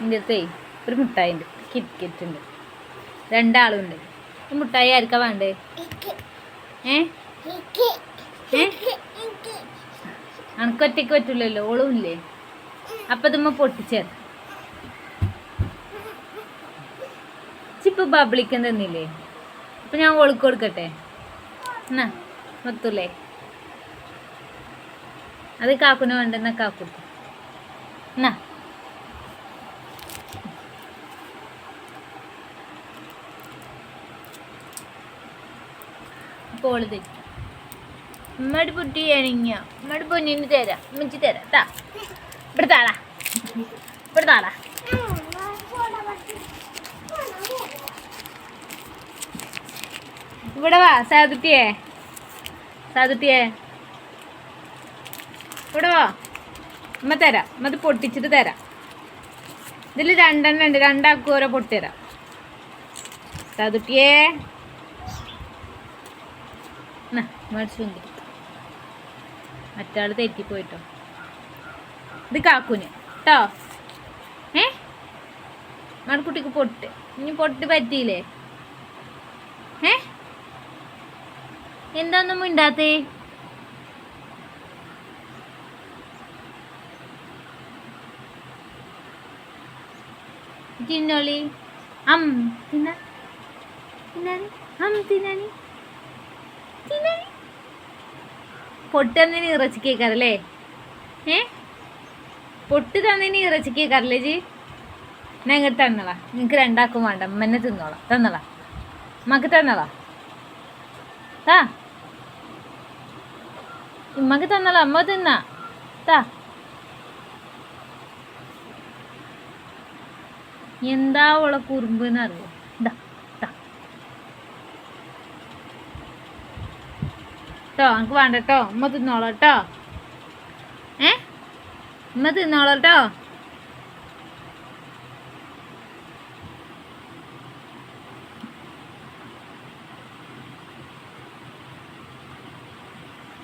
എന്റെ അടുത്തേ ഒരു മുട്ടായി ഉണ്ട് കിറ്റ്കിറ്റ് ഉണ്ട് രണ്ടാളുണ്ട്. ഈ മുട്ടായി ആർക്കാ വേണ്ടേ? ഏ? അനക്ക് ഒറ്റയ്ക്ക് പറ്റില്ലല്ലോ ഓളും ഇല്ലേ? അപ്പൊ ഇതുമ്മ പൊട്ടിച്ചേർ ചിപ്പ് ബബിളിക്കാൻ തന്നില്ലേ? അപ്പൊ ഞാൻ ഓൾക്ക് കൊടുക്കട്ടെ. എന്നാ മൊത്തൂലേ അത് കാക്കുന് വേണ്ടെന്നാ കാക്കു എന്നാ. അപ്പോൾ ഓൾ തെറ്റി പുട്ടി അണിഞ്ഞ ഉമ്മടി പൊന്നിന് തരാം. ഉമ്മച്ചി തരാം. താ ഇവിടെ താടാ. ഇവിടെ താടാ. ഇവിടെ വാ സാധുട്ടിയേ. സാധുട്ടിയേ. ഇവിടെ വാ. ഉമ്മ തരാം. ഉമ്മ ഇത് പൊട്ടിച്ചിട്ട് തരാ. ഇതിൽ രണ്ടെണ്ണം ഉണ്ട്. രണ്ടാൾക്കും ഓരോ പൊട്ടി തരാം. സാധുട്ടിയേ. എന്നാ മേടിച്ചു വന്നിട്ട് മറ്റാൾ തെറ്റിപ്പോയിട്ടോ. ഇത് കാക്കുന് കേട്ടോ ഏ? മണക്കുട്ടിക്ക് പൊട്ട്. ഇനി പൊട്ട് പറ്റിയില്ലേ? ഏ? എന്താന്നും മിണ്ടാത്തേ? തിന്നോളി. അം തിന്നാ. തിന്നാനി അം തിന്നാനി പൊട്ട് തന്നതിന് ഇറച്ചി കേക്കാറല്ലേ ഏ? പൊട്ട് തന്നതിന് ഇറച്ചി കേക്കാറല്ലേ ജി? ഞാൻ ഇങ്ങോട്ട് തന്നളാ നിങ്ങൾക്ക് രണ്ടാക്കും വേണ്ട. അമ്മനെ തിന്നോളാം. തന്നളാ മക്ക് തന്നളാ താ. ഉമ്മക്ക് തന്നളാ അമ്മ തിന്നാ. താ. എന്താ ഉള്ള കുറുമ്പ് എന്നറിയോ? ഇതാ കേട്ടോ? എനിക്ക് വേണ്ട കേട്ടോ. ഉമ്മ തിന്നോളാം കേട്ടോ. ഏ? ഉമ്മ തിന്നോളാം കേട്ടോ.